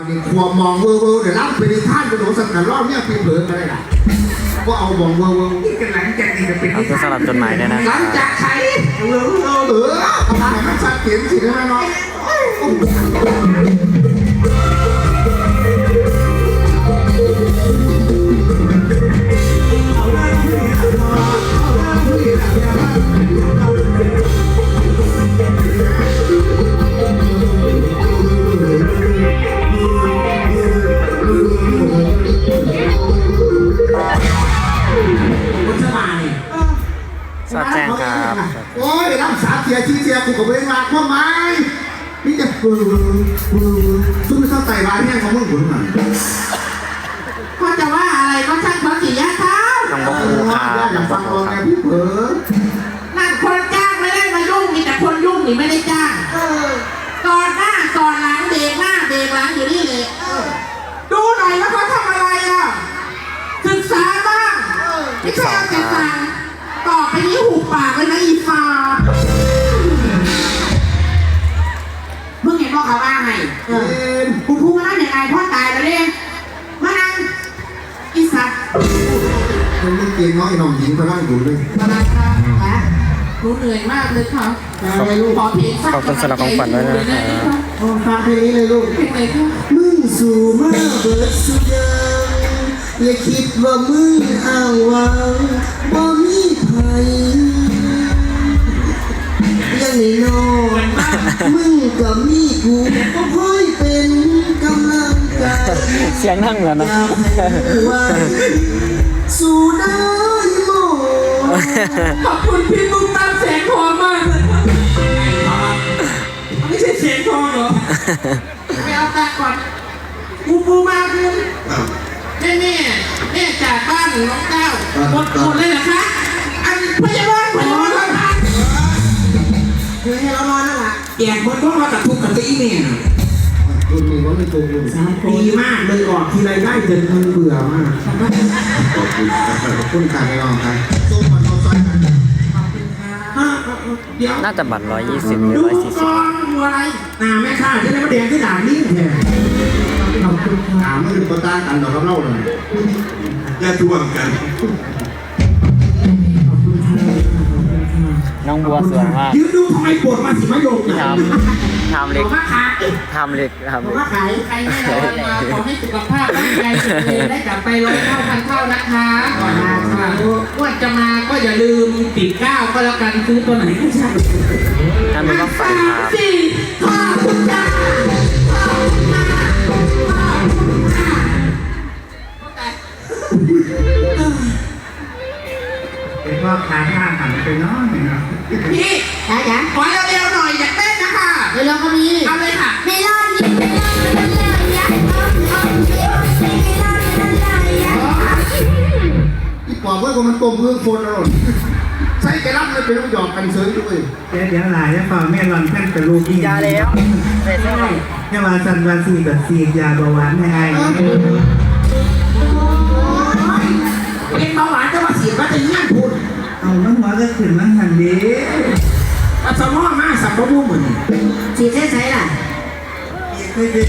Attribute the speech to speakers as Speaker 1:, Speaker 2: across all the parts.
Speaker 1: วันนี้ความมองเวอร์เวอร์เดี๋ยวรับไปในท่านกระโดดสังกัดรอบเนี่ยปีเผลออะไรล่ะก็เอามองเวอร์เวอร์
Speaker 2: นี่กันหลังจากนี้จะเป็น
Speaker 3: ขอบคุณสำหรับจดหมายด้วยนะค
Speaker 2: ห
Speaker 3: รั
Speaker 2: ลัง
Speaker 3: บ
Speaker 2: จากใช้
Speaker 1: เออเออเออเอาไปมันชัดเจนสิได้ไหมเนาะ โอ้ยรับสาเสียชีเสียกูกับเวลาพ่อไม้นี่จะปืนปืนซุ่มเศร้าไต่บ้านเนี่ยของมึงผลมัน
Speaker 2: ก็จะว่าอะไรก็ช่างเขาสิยะเท้า
Speaker 3: น้องบอกครูครับ
Speaker 1: อยา
Speaker 3: น้องบ
Speaker 1: ฟั
Speaker 3: อก
Speaker 1: ง
Speaker 3: ครูค
Speaker 1: ไงพี่เผลอ
Speaker 2: นั่นคนจ้างไม่ได้มายุ่งมีแต่คนยุ่งนี่ไม่ได้จ้างก่อนหน้าก่อนหลังเบรกหน้าเบรกหลังอยู่นี่เลยดูหน่อยว่าเขาทำอะไรอะศึกษาบ้างไม่ใช่เอาแต่สั่ง ต่อไปนี้หูปากเลยนะอีฟามึงเห็นบอกเขาว่าไง
Speaker 1: เอ็น
Speaker 2: กูพูดมาแล้วอย่างไรพ่อตายแล้วเนี่ยมานั่งอีสัตว์
Speaker 1: มันไม่เก่งน้อยน้องหญิงกำลังอยู่เลย
Speaker 2: มานั่งครับฮะรู้เหนื่อยมากเลยครับอะไรลูกขอเพลงสัก
Speaker 3: ขอบคุณสำหรับของขวัญด้วยนะครับ
Speaker 1: โอ้ฟังเพลงนี้เลยลูก
Speaker 2: เพลงเลยครับ
Speaker 1: มึงสู่มาเบิดสุดยังอย่าคิดว่ามึงอ้างวาง มีกูก็ค่อยเป็นกำลังใจ
Speaker 3: เสียงนั่งเหมือนนะ
Speaker 1: ยากให้รู้ว่าสู่ได้หมด
Speaker 2: ขอบคุณพี่ตุ้มตามแสงทองมากเลยไม่ใช่เสียงทองเหรอไปเอาตาก่อนกูปูมาคือแม่แม่แม่จากบ้านน้องเก้าหมดหมดเลยเหรอคะอันพยาบาลพยาบาล แห
Speaker 1: ละ
Speaker 2: แอบคนพวกเรากับทุกข์กับตัวอีเมล
Speaker 1: คุณมีว่าไม่ตรงกันสามคน
Speaker 2: ดีมากเลยออกทีไรได้จนมึงเบื่อมาก
Speaker 1: ขอบคุณขอบคุณการไปลองกันส้มมันเอาซอยกัน
Speaker 2: ฮะเดี๋ยว
Speaker 3: น่าจะบัตรร้อยยี่สิบหรือ
Speaker 2: ดู
Speaker 3: ร้อยสี่
Speaker 2: ก
Speaker 3: สิบ
Speaker 2: องดูอะไรหน้าแม่ข้าจะได้มาแดงที่ด่านนี้แทนขอบคุณครับ
Speaker 1: ถามมันก็ต่างกันดอกกับเราเลย
Speaker 4: อย่าทวงกัน
Speaker 3: น้องบัวสวยมาก
Speaker 2: ยืนดูทำไมปวดมาสิมะยง
Speaker 3: ทำทำเล็ก
Speaker 2: บอกว่าขา
Speaker 3: ทำเล็กทำ
Speaker 2: บอก
Speaker 3: เล็ก
Speaker 2: ว่าขายใครแน่นอนมาขอให้สุขภาพร่างกายแข็งแรงได้กลับไปร้อยเท่าพันเท่านะคะก่อนมาค่ะว่าจะมาก็อย่าลืมติดก้าวก็แล้วกันซื้อตัวไหนก็ใช่
Speaker 3: ทำเป็นต้องฝันครับ
Speaker 2: สี่ห้าคุณจ้า
Speaker 4: เป็นพ่อค้าห้าหันไปน้อยเนาะ
Speaker 2: พี่
Speaker 5: จ๋าจ๋า
Speaker 2: ขอเร็วๆหน่อยอยากเต้นนะคะ
Speaker 5: เดี๋ยวเราก็มี
Speaker 2: เอาเลยค่ะ
Speaker 5: เมลอนนี่เมลอนเมลอนยะเอาเอาเมลอนเมลอนเมลอนยะ
Speaker 1: อีปอบเว้ยว่ามันต้มเพื่อโฟนอร่อยใช้กระลับเลยเป็นลูกหยอกกันเฉยด้วย
Speaker 4: เดี๋ยวเดี๋ยวหลายจะฟังแม่รอนแค่กับลูกอีก
Speaker 3: ยาแล้วเสร็จแล้ว
Speaker 4: แค่ว่าสันวาสีกับสียาเบาหวานให้ไอ้
Speaker 2: เป็นเบาหวานจะมาเสียว่าจะย่างพูด
Speaker 4: เอาน้ำหัวก็ขึ้นมาหันดี
Speaker 2: เอาสมอมาสับปะรดเหมือน
Speaker 5: สีใช้ใช้ล่ะ
Speaker 4: เคยได้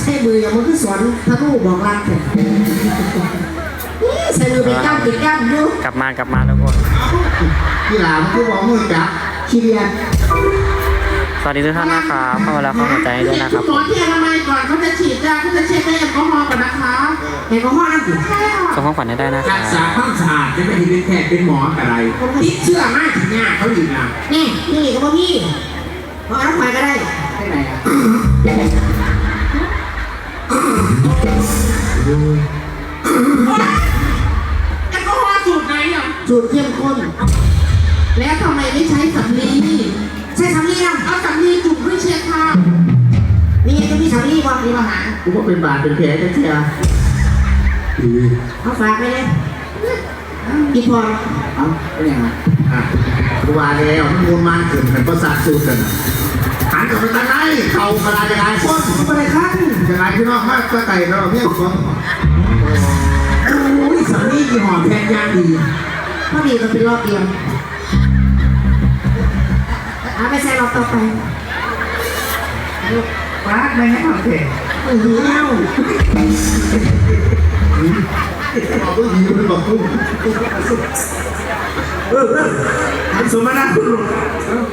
Speaker 5: ใช้มืออย่างมันคือสอนพระผู้บอกรักเถอะใช้มือเป็นก้ามติดก้ามดู
Speaker 3: กลับมากลับมาทุกคน
Speaker 1: ที่หลามคือบอกมือจับ
Speaker 5: ขี้เดียน
Speaker 3: สวัสดีทุกท่านนะครับเข้ามาแล้วเข้าหัวใจให้ด้วยนะครับ
Speaker 2: หมอที่อนามัยก่อนเขาจะฉีดยาเขาจะเช็ดแอลกอฮอล์ก่อนนะคะ
Speaker 5: เห็นของห้อนั่นสิ
Speaker 2: ใช่ค่ะ
Speaker 3: ส่งของขวัญให้ได้นะครั
Speaker 2: รักษา
Speaker 3: บ
Speaker 2: ความสะอาดจะไม่ได้เป็นแพทย์เป็นหมออะไรติดเชื้อมากถึงยาเขาอยู่นะ
Speaker 5: นี่นี่ก็บ่มีเอาน้ำไปก็ได้
Speaker 2: ได้ไหนอะแอลกอฮอล์สูตรไหนอะ
Speaker 5: สูตรเข้มข้น
Speaker 2: แล้วทำไมไม่ใช้สำลี
Speaker 5: ใช่สำลี
Speaker 2: มี
Speaker 5: สำลีบ่มีมาหา
Speaker 1: กูว่าเป็นบาดเป็นแผลจะเชียร์
Speaker 5: เอาฝากไปเลยอีพอ
Speaker 1: เอ้าเป็นยังไงอะกูว่าแล้วมันมูลมันขึ้นเป็นประสาทสูดกันหันกลับไปทางไหนเข่ากระดาษกระดาษโคตรกูไม่ได้ขั้นกระดาษพี่น้องมากกระไก่เราเนี่ยผม
Speaker 2: โอ้ยสำลียี่ห้อแพงยางดี
Speaker 5: พอดีมันเป็นรอบเดียวเอาไปใส่รอบต่อไป
Speaker 4: ฟ้าไม่ให้เอาเถอะ
Speaker 5: เอ้า
Speaker 1: บอกว่าหิวเลยบอกพุ่ง
Speaker 4: เออเออมันสมนาคุณลูก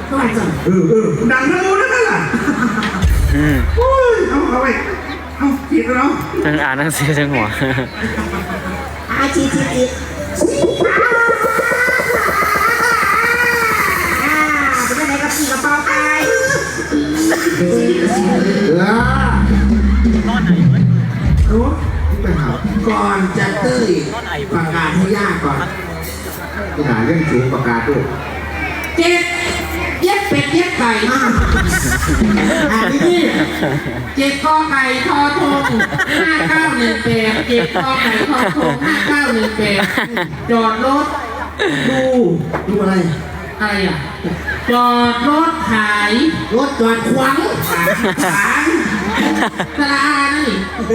Speaker 5: ก็มาจัง
Speaker 4: เออเออดังทั้งหมดนั่นแหละ
Speaker 3: อืม
Speaker 4: โอ้ยเอาเอาไปเอาผิดแล้ว
Speaker 3: ทั้งอ่านหนังสือทั้งหัว
Speaker 5: อาชีชีชีอ่าเป็นยังไงกับพี่กับเปาไก่
Speaker 1: เออ
Speaker 5: รู้
Speaker 1: ไปหา
Speaker 5: ก่อนจะเต้ยประกาศให้ยากก่อน
Speaker 1: ไปหาเรื่องสูงประกาศด้วย
Speaker 5: เจ็ดเย็ดเป็ดเย็ดไก่อ่านี่นี่เจ็ดกอไก่ทอทงห้าเก้าหนึ่งแปดเจ็ดกอไก่ทอทงห้าเก้าหนึ่งแปดจอดรถดู
Speaker 1: ดูอะไร
Speaker 5: อะไรอะจอดรถขายรถจอดขวางขวางขวางสลานี่
Speaker 4: เอ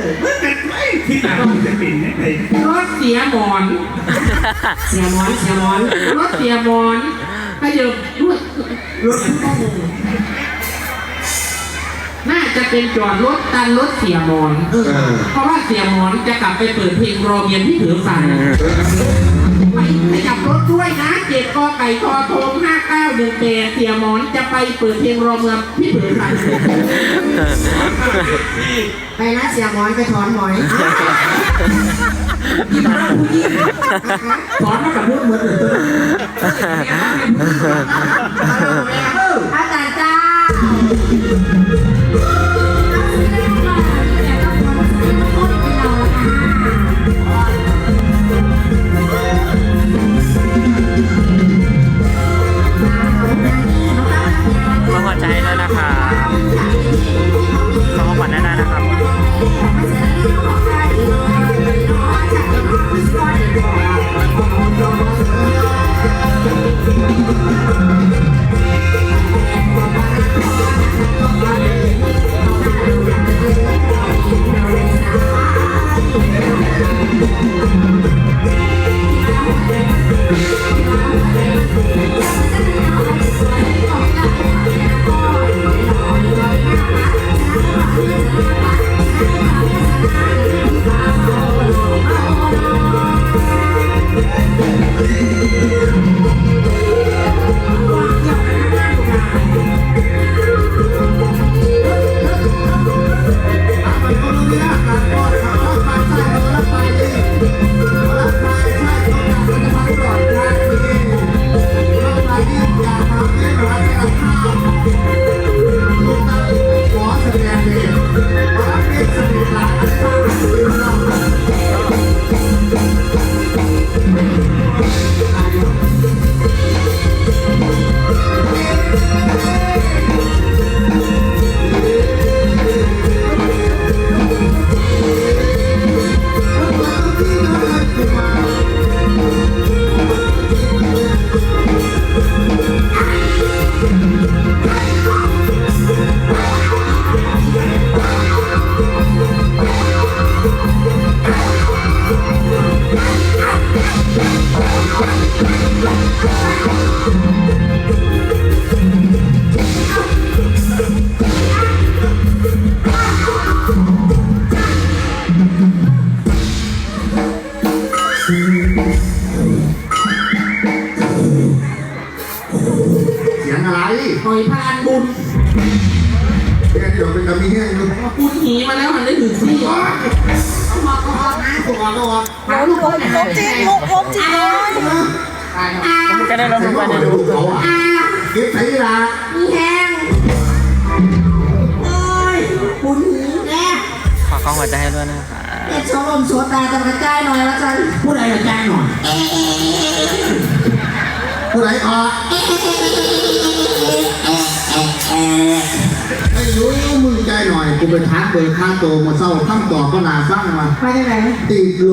Speaker 4: อมันกันไม่ที่หลังมันจะเป็นยังไง
Speaker 5: รถเสียหมอน เสียหมอนเสียหมอนรถเสียหมอนขยับด้วยรถข้อมูลน่าจะเป็นจอดรถตันรถเสียหมอน
Speaker 1: เออ
Speaker 5: เพราะว่าเสียหมอนจะกลับไปเปิดเพลงรอเมียนที่ถือสั่น ไปขยับรถด้วยนะเจ็ดกอไก่ทอโทงห้าเก้าหนึ่งแปดเสียหมอนจะไปเปิดเพลงรอเมืองที่ถือสั่น
Speaker 6: ไปนะเสียหมอนไปถอนหมอย
Speaker 5: สอนมากับพูดเหมือนเดิม
Speaker 1: เสียงอะไร
Speaker 5: หอยพลานบุญ
Speaker 1: แกเดี๋ยวเป็นกระมีแห้งอยู่
Speaker 5: บุญหีมาแล้วหันได้ถึงที่
Speaker 1: ออกออ กออนะออกออก
Speaker 5: เอาลูกบอลลบจริงลูกลบจริงเลย
Speaker 3: มันก็ได้ลงไปใน
Speaker 1: ดูเขาอะเก็บไถละ
Speaker 6: มีแห้งโอ้ยบุญหีแน่
Speaker 3: ขอขอหัวใจให้ด้วยนะครับ
Speaker 6: เด็ดโชว์ลมโชว์ตาจะกระจายหน่อยละกัน
Speaker 5: พูดอะไรกับแจ้งหน่อย
Speaker 1: ผู้ใดออก ไอ้รู้มึงใจหน่อย กูไปทักเบอร์ค่าโตมาเศร้าคำตอบก็นาฟังมา
Speaker 6: ไปได้ไหน
Speaker 1: ติดโล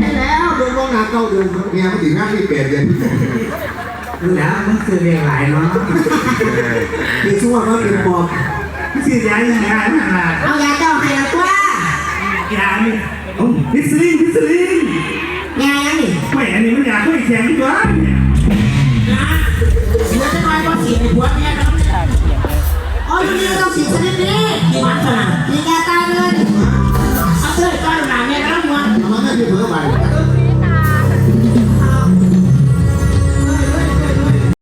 Speaker 6: ได้แล้วโดนลงหนาเก่าเดิม
Speaker 1: เนี่ยมันถึงหน้าที่เปลี่ยนเดือน
Speaker 4: แล้วมันคือเรียงหลายเนาะ
Speaker 6: มีช่วงว่าเป็นบอก
Speaker 4: ชื่อย้ายยังไงนั่นล่ะ
Speaker 6: เอายาเจ้าให้ละตัว
Speaker 4: ยานี่โอ้พิซลินพิซลิน
Speaker 6: ยายังนี่
Speaker 4: ไม่อันนี้มันยาไม่แข็งตัวเหั
Speaker 5: วเมียครับเนี่ยอ๋อมันมีต้องสีชนิดนี้
Speaker 6: กี่มันขนาด
Speaker 5: มีแกตายเลย
Speaker 6: เอาเสื้อก้อนหนาเนี่ยครับมัน
Speaker 1: มันไม่ได้เบื่อไป